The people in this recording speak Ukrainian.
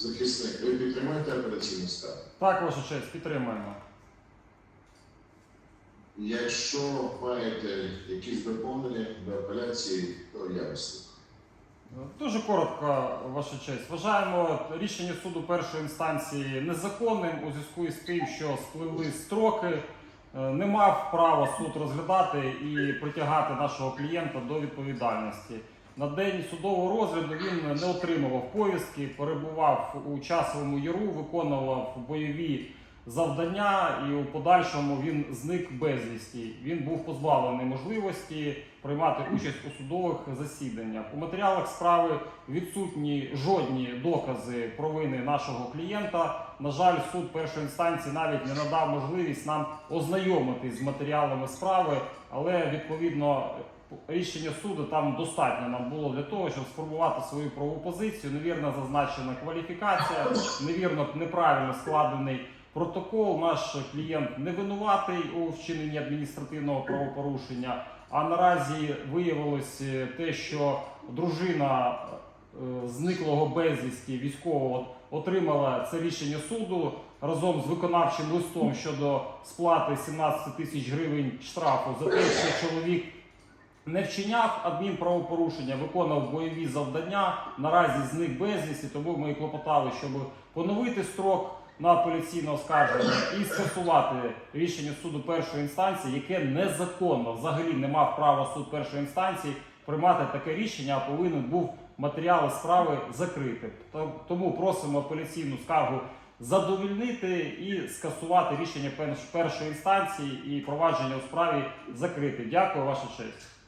захисник, ви підтримуєте апеляційну скаргу? Так, ваша честь, підтримуємо. Якщо маєте якісь доповнення до апеляції, то я вас. Дуже коротко, ваша честь. Вважаємо рішення суду першої інстанції незаконним у зв'язку із тим, що спливли строки. Е, Не мав права суд розглядати і притягати нашого клієнта до відповідальності. На день судового розгляду він не отримував повістки, перебував у часовому яру, виконував бойові завдання, і у подальшому він зник безвісті. Він був позбавлений можливості приймати участь у судових засіданнях. У матеріалах справи відсутні жодні докази провини нашого клієнта. На жаль, суд першої інстанції навіть не надав можливість нам ознайомитись з матеріалами справи, але відповідно. Рішення суду там достатньо нам було для того, щоб сформувати свою правову позицію. Невірно зазначена кваліфікація, невірно неправильно складений протокол. Наш клієнт не винуватий у вчиненні адміністративного правопорушення. А наразі виявилось е, те, що дружина е, зниклого безвісті військового отримала це рішення суду разом з виконавчим листом щодо сплати 17 тисяч гривень штрафу за те, що чоловік не вчиняв адмінправопорушення, виконав бойові завдання. Наразі зник безвісті, тому ми і клопотали, щоб поновити строк на апеляційне оскарження і скасувати рішення суду першої інстанції, яке незаконно взагалі не мав права суд першої інстанції приймати таке рішення, а повинен був матеріали справи закрити. Тому просимо апеляційну скаргу задовільнити і скасувати рішення першої інстанції і провадження у справі закрити. Дякую, ваша честь.